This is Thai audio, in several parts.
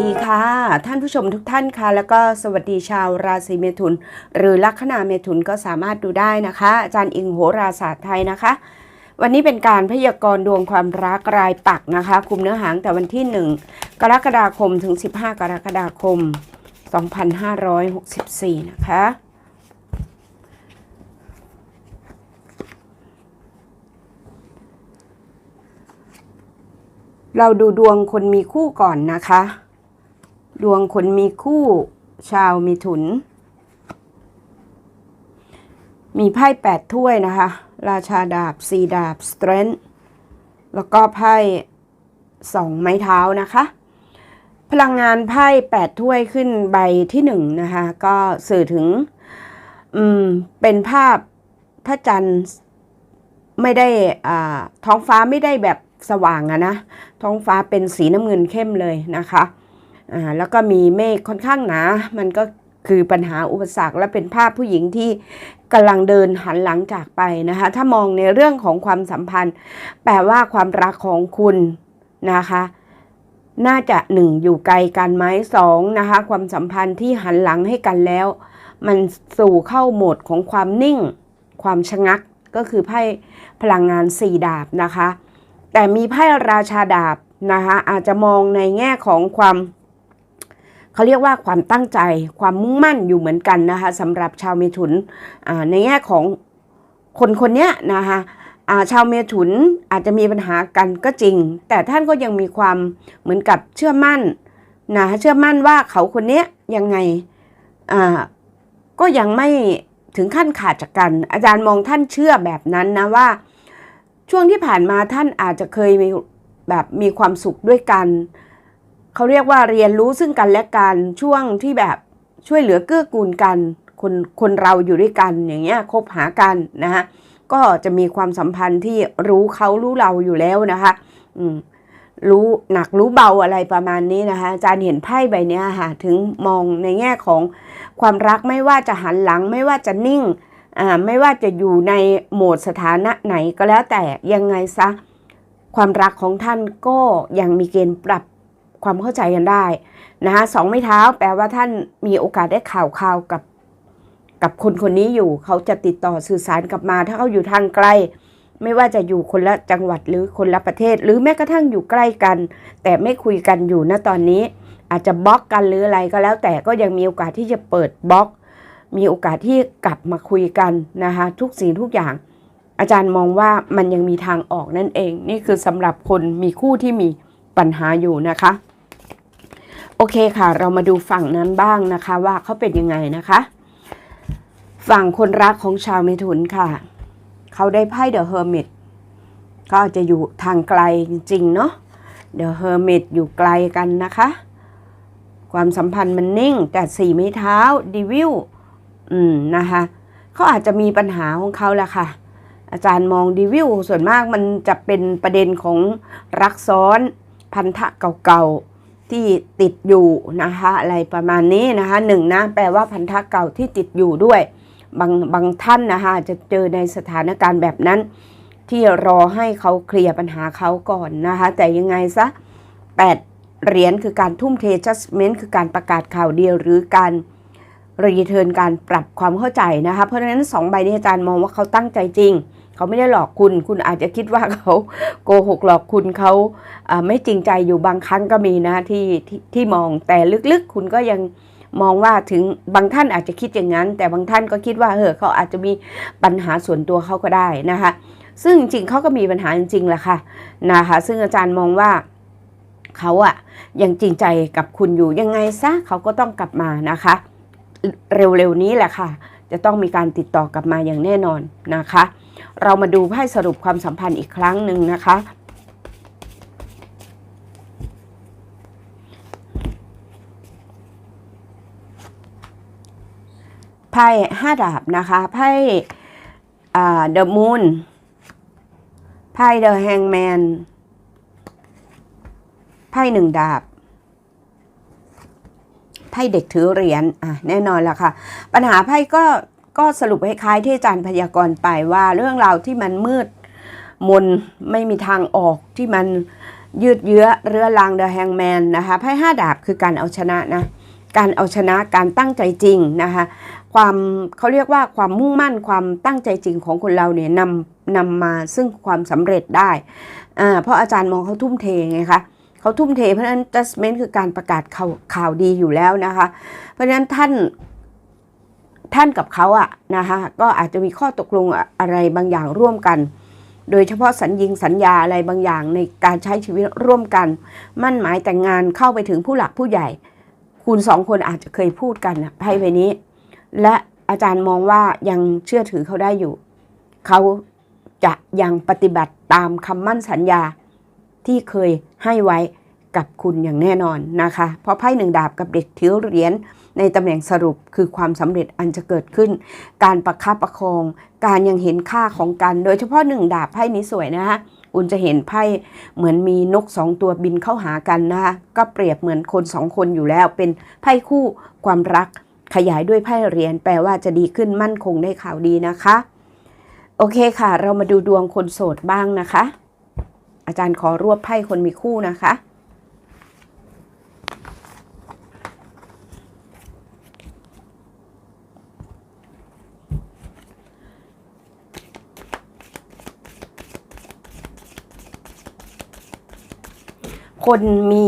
ดีค่ะ ท่านผู้ชมทุกท่านค่ะ แล้วก็สวัสดีชาวราศีเมถุน หรือลัคนาเมถุนก็สามารถดูได้นะคะ อาจารย์อิงโหราศาสตร์ไทยนะคะ วันนี้เป็นการพยากรณ์ดวงความรักรายปักนะคะ คุมเนื้อหางแต่วันที่ 1 กรกฎาคมถึง 15 กรกฎาคม 2564 นะคะเราดูดวงคนมีคู่ก่อนนะคะ ดวงคนมีคู่ชาวมีถุน มีไพ่แปดถ้วยนะคะ ราชาดาบสีดาบ strength แล้วก็ไพ่สองไม้เท้านะคะ พลังงานไพ่แปดถ้วยขึ้นใบที่หนึ่งนะคะ ก็สื่อถึงอืมเป็นภาพพระจันทร์ไม่ได้อ่าท้องฟ้าไม่ได้แบบสว่างอะนะ ท้องฟ้าเป็นสีน้ำเงินเข้มเลยนะคะ อ่าแล้วก็มีเมฆค่อนข้างหนา มันก็คือปัญหาอุปสรรคและเป็นภาพผู้หญิงที่กำลังเดินหันหลังจากไปนะคะ ถ้ามองในเรื่องของความสัมพันธ์ แปลว่าความรักของคุณนะคะน่าจะหนึ่งอยู่ไกลกันไหมสองนะคะความสัมพันธ์ที่หันหลังให้กันแล้ว มันสู่เข้าโหมดของความนิ่ง ความชะงักก็คือไพ่พลังงานสี่ดาบนะคะ แต่มีไพ่ราชาดาบนะคะอาจจะมองในแง่ของความ เขาเรียกว่าความตั้งใจความมุ่งมั่นอยู่เหมือนกันนะคะสำหรับชาวเมถุนในแง่ของคนคนนี้นะคะชาวเมถุนอาจจะมีปัญหากันก็จริง แต่ท่านก็ยังมีความเหมือนกับเชื่อมั่นนะเชื่อมั่นว่าเขาคนนี้ยังไงก็ยังไม่ถึงขั้นขาดจากกัน อาจารย์มองท่านเชื่อแบบนั้นนะว่า ช่วงที่ผ่านมาท่านอาจจะเคยมีแบบมีความสุขด้วยกัน เขาเรียกว่าเรียนรู้ซึ่งกันและกันช่วงที่แบบช่วยเหลือเกื้อกูลกันคนคนเราอยู่ด้วยกันอย่างเงี้ยคบหากันนะฮะก็จะมีความสัมพันธ์ที่รู้เขารู้เราอยู่แล้วนะคะอืมรู้หนักรู้เบาอะไรประมาณนี้นะคะอาจารย์เห็นไพ่ใบนี้ค่ะถึงมองในแง่ของความรักไม่ว่าจะหันหลังไม่ว่าจะนิ่งอ่าไม่ว่าจะอยู่ในโหมดสถานะไหนก็แล้วแต่ยังไงซะความรักของท่านก็ยังมีเกณฑ์ปรับ ความเข้าใจกันได้นะคะสองไม้เท้าแปลว่าท่านมีโอกาสได้ข่าวข่าวกับ กับคนคนนี้อยู่ เขาจะติดต่อสื่อสารกลับมา ถ้าเขาอยู่ทางไกล ไม่ว่าจะอยู่คนละจังหวัดหรือคนละประเทศ หรือแม้กระทั่งอยู่ใกล้กัน แต่ไม่คุยกันอยู่ณตอนนี้ อาจจะบล็อกกันหรืออะไรก็แล้ว แต่ก็ยังมีโอกาสที่จะเปิดบล็อก มีโอกาสที่กลับมาคุยกันนะคะทุกสิ่งทุกอย่าง อาจารย์มองว่ามันยังมีทางออกนั่นเอง นี่คือสำหรับคนมีคู่ที่มีปัญหาอยู่นะคะ โอเคค่ะ เรามาดูฝั่งนั้นบ้างนะคะ ว่าเขาเป็นยังไงนะคะ ฝั่งคนรักของชาวเมถุนค่ะ เขาได้ไพ่เดอะเฮอร์มิตก็จะอยู่ทางไกลจริงๆเนาะเดอะเฮอร์มิตอยู่ไกลกันนะคะ ความสัมพันธ์มันนิ่ง แต่สี่ไม้เท้าดิวิลอืมนะคะเขาอาจจะมีปัญหาของเขาแหละค่ะ อาจารย์มองดีวิวส่วนมากมันจะเป็นประเด็นของรักซ้อนพันธะเก่าๆ ที่ติดอยู่นะคะอะไรประมาณนี้นะคะหนึ่งนะแปลว่าพันธะเก่าที่ติดอยู่ด้วย บางบางท่านนะคะจะเจอในสถานการณ์แบบนั้น ที่รอให้เขาเคลียร์ปัญหาเขาก่อนนะคะแต่ยังไงซะแปดเหรียญคือการทุ่มเท judgment คือการประกาศข่าวเดียวหรือการรีเทิร์นการปรับความเข้าใจนะคะเพราะฉะนั้นสองใบนี้อาจารย์มองว่าเขาตั้งใจจริง เขาไม่ได้หลอกคุณ คุณอาจจะคิดว่าเขาโกหกหลอกคุณเขาไม่จริงใจอยู่บางครั้งก็มีนะที่ที่ที่มองแต่ลึกๆ คุณก็ยังมองว่าถึงบางท่านอาจจะคิดอย่างนั้น แต่บางท่านก็คิดว่าเออเขาอาจจะมีปัญหาส่วนตัวเขาก็ได้นะคะ ซึ่งจริงเขาก็มีปัญหาจริงๆแหละค่ะนะคะซึ่งอาจารย์มองว่าเขาอะยังจริงใจกับคุณอยู่ยังไงซะเขาก็ต้องกลับมานะคะ เร็วๆนี้แหละค่ะ จะต้องมีการติดต่อกลับมาอย่างแน่นอนนะคะ เรามาดูให้สรุปความสัมพันธ์อีกครั้งหนึ่งนะคะไพ่ห้าดาบนะคะไพ่เดอะมูนไพ่เดอะแฮงแมนไพ่หนึ่งดาบไพ่เด็กถือเหรียญอะแน่นอนละค่ะ ปัญหาไพ่ก็ ก็สรุปคล้ายๆที่อาจารย์พยากรณ์ไปว่าเรื่องราวที่มันมืดมนไม่มีทางออกที่มันยืดเยื้อเรือรังเดอะแฮงแมนนะคะไพ่ห้าดาบคือการเอาชนะนะการเอาชนะการตั้งใจจริงนะคะความเขาเรียกว่าความมุ่งมั่นความตั้งใจจริงของคนเราเนี่ยนำนำมาซึ่งความสำเร็จได้อ่าเพราะอาจารย์มองเขาทุ่มเทไงคะเขาทุ่มเทเพราะฉะนั้น judgment คือการประกาศข่าวข่าวดีอยู่แล้วนะคะ เพราะฉะนั้นท่าน ท่านกับเขาอะนะคะก็อาจจะมีข้อตกลงอะไรบางอย่างร่วมกัน โดยเฉพาะสัญญิงสัญญาอะไรบางอย่างในการใช้ชีวิตร่วมกัน มั่นหมายแต่งงานเข้าไปถึงผู้หลักผู้ใหญ่ คุณสองคนอาจจะเคยพูดกันนะไพ่ใบนี้ และอาจารย์มองว่ายังเชื่อถือเขาได้อยู่ เขาจะยังปฏิบัติตามคำมั่นสัญญาที่เคยให้ไว้ กับคุณอย่างแน่นอนนะคะ เพราะไพ่หนึ่งดาบกับเด็กถือเหรียญในตำแหน่งสรุปคือความสำเร็จอันจะเกิดขึ้น การประคับประคอง การยังเห็นค่าของกัน โดยเฉพาะหนึ่งดาบไพ่นี้สวยนะคะคุณจะเห็นไพ่เหมือนมีนกสองตัวบินเข้าหากันนะคะก็เปรียบเหมือนคนสองคนอยู่แล้วเป็นไพ่คู่ความรักขยายด้วยไพ่เหรียญแปลว่าจะดีขึ้นมั่นคงได้ข่าวดีนะคะ โอเคค่ะ เรามาดูดวงคนโสดบ้างนะคะ อาจารย์ขอรวบไพ่คนมีคู่นะคะ คนมี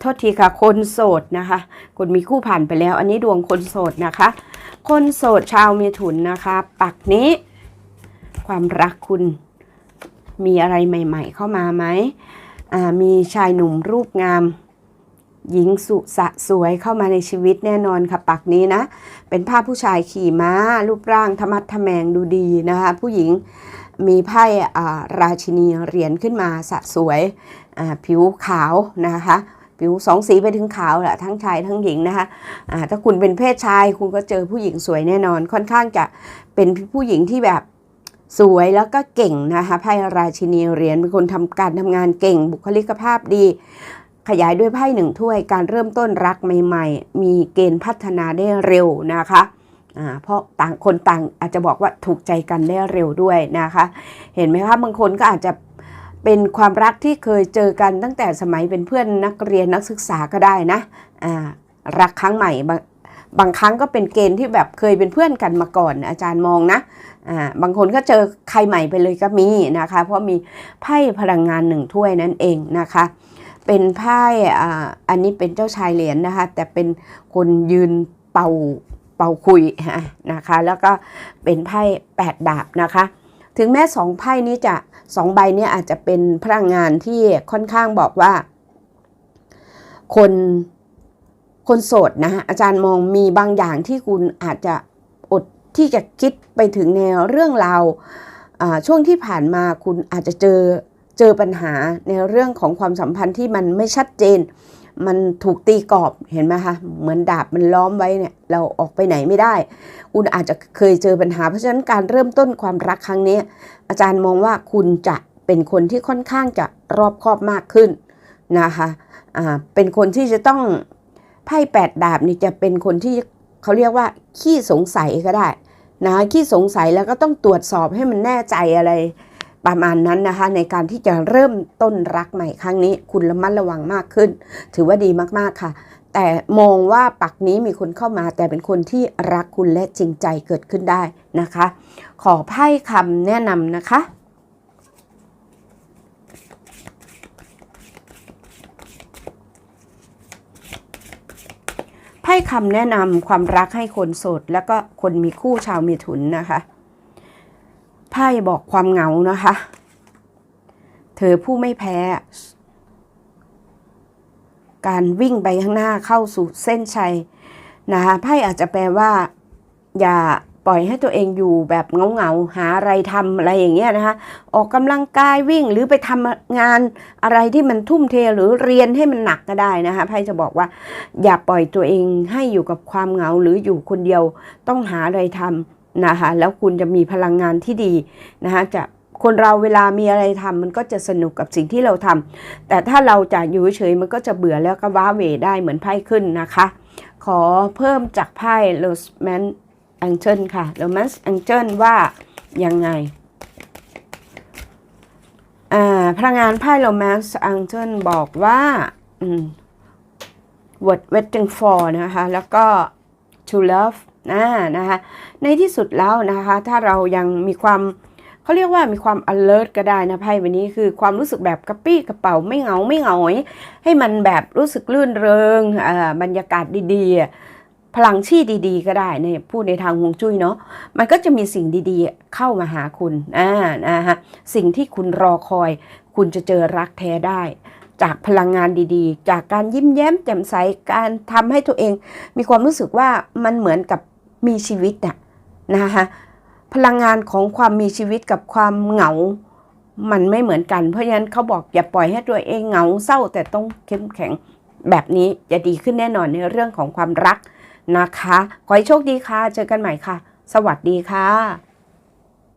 โทษทีค่ะ คนโสดนะคะ คนมีคู่ผ่านไปแล้ว อันนี้ดวงคนโสดนะคะ คนโสดชาวเมถุนนะคะ ปักนี้ ความรักคุณมีอะไรใหม่ ๆ เข้ามาไหมมีชายหนุ่มรูปงาม หญิงสุสะสวยเข้ามาในชีวิตแน่นอนค่ะปักนี้นะ เป็นภาพผู้ชายขี่ม้า รูปร่างธรรมัดทะแมงดูดีนะคะ ผู้หญิงมีไพ่อ่าราชินีเหรียญขึ้นมาสะสวยผิวขาวนะคะ ผิวสองสีไปถึงขาวแหละทั้งชายทั้งหญิงนะคะอ่าถ้าคุณเป็นเพศชายคุณก็เจอผู้หญิงสวยแน่นอน ค่อนข้างจะเป็นผู้หญิงที่แบบสวยแล้วก็เก่งนะคะไพ่ราชินีเหรียญเป็นคนทำการทำงานเก่งบุคลิกภาพดี ขยายด้วยไพ่หนึ่งถ้วยการเริ่มต้นรักใหม่ ๆ มีเกณฑ์พัฒนาได้เร็วนะคะเพราะต่างคนต่างอาจจะบอกว่าถูกใจกันได้เร็วด้วยนะคะ เห็นไหมคะบางคนก็อาจจะเป็นความรักที่เคยเจอกันตั้งแต่สมัยเป็นเพื่อนนักเรียนนักศึกษาก็ได้นะรักครั้งใหม่บางบางครั้งก็เป็นเกณฑ์ที่แบบเคยเป็นเพื่อนกันมาก่อน อาจารย์มองนะอ่าบางคนก็เจอใครใหม่ไปเลยก็มีนะคะ เพราะมีไพ่พลังงานหนึ่งถ้วยนั่นเองนะคะ เป็นไพ่อันนี้เป็นเจ้าชายเหรียญนะคะ แต่เป็นคนยืนเป่าเป่าคุยนะคะ แล้วก็เป็นไพ่แปดดาบนะคะ ถึงแม้สองไพ่นี้จะสองใบนี้อาจจะเป็นพลังงานที่ค่อนข้างบอกว่า คนคนโสดนะอาจารย์มองมีบางอย่างที่คุณอาจจะอดที่จะคิดไปถึงแนวเรื่องราวช่วงที่ผ่านมาคุณอาจจะเจอ เจอปัญหาในเรื่องของความสัมพันธ์ที่มันไม่ชัดเจน มันถูกตีกรอบเห็นไหมคะเหมือนดาบมันล้อมไว้เนี่ยเราออกไปไหนไม่ได้ คุณอาจจะเคยเจอปัญหา เพราะฉะนั้นการเริ่มต้นความรักครั้งนี้ อาจารย์มองว่าคุณจะเป็นคนที่ค่อนข้างจะรอบคอบมากขึ้นนะคะอ่าเป็นคนที่จะต้องไพ่แปดดาบนี่จะเป็นคนที่เขาเรียกว่าขี้สงสัยก็ได้นะขี้สงสัยแล้วก็ต้องตรวจสอบให้มันแน่ใจอะไร ประมาณนั้นนะคะ ในการที่จะเริ่มต้นรักใหม่ครั้งนี้ คุณระมัดระวังมากขึ้น ถือว่าดีมากๆค่ะ แต่มองว่าปักนี้มีคนเข้ามา แต่เป็นคนที่รักคุณและจริงใจเกิดขึ้นได้นะคะ ขอไพ่คำแนะนำนะคะไพ่คำแนะนำความรักให้คนโสด แล้วก็คนมีคู่ชาวเมถุนนะคะ ไพ่บอกความเหงานะคะ เธอผู้ไม่แพ้ การวิ่งไปข้างหน้าเข้าสู่เส้นชัยนะคะไพ่อาจจะแปลว่า อย่าปล่อยให้ตัวเองอยู่แบบเงาเงาหาอะไรทำอะไรอย่างเงี้ยนะคะ ออกกำลังกายวิ่งหรือไปทำงานอะไรที่มันทุ่มเทหรือเรียนให้มันหนักก็ได้นะคะไพ่จะบอกว่า อย่าปล่อยตัวเองให้อยู่กับความเหงาหรืออยู่คนเดียวต้องหาอะไรทำ นะคะแล้วคุณจะมีพลังงานที่ดีนะคะจะคนเราเวลามีอะไรทำมันก็จะสนุกกับสิ่งที่เราทำแต่ถ้าเราจะอยู่เฉยๆมันก็จะเบื่อแล้วก็ว้าเหวได้เหมือนไพ่ขึ้นนะคะ ขอเพิ่มจากไพ่ r o s e m a n Angel ค่ะ Romance Angel ว่ายังไงอ่าพลังงานไพ่ Romance Angel บอกว่าอืม word waiting for นะคะ แล้วก็ to love นะนะคะในที่สุดแล้วนะคะ ถ้าเรายังมีความเขาเรียกว่ามีความ alert ก็ได้นะไพ่วันนี้คือความรู้สึกแบบกระปี้กระเป๋าไม่เหงาไม่เหงาให้มันแบบรู้สึกลื่นเริงบรรยากาศดีๆ พลังชี่ดีๆ ก็ได้เนี่ยพูดในทางฮวงจุ้ยเนาะมันก็จะมีสิ่งดีๆ เข้ามาหาคุณอ่านะฮะสิ่งที่คุณรอคอย คุณจะเจอรักแท้ได้จากพลังงานดีๆ จากการยิ้มแย้มแจ่มใส การทำให้ตัวเอง มีความรู้สึกว่ามันเหมือนกับ มีชีวิตอะนะคะพลังงานของความมีชีวิตกับความเหงา มันไม่เหมือนกัน เพราะฉะนั้นเขาบอกอย่าปล่อยให้ตัวเองเหงาเศร้าแต่ต้องเข้มแข็งแบบนี้จะดีขึ้นแน่นอนในเรื่องของความรักนะคะ ขอให้โชคดีค่ะ เจอกันใหม่ค่ะ สวัสดีค่ะ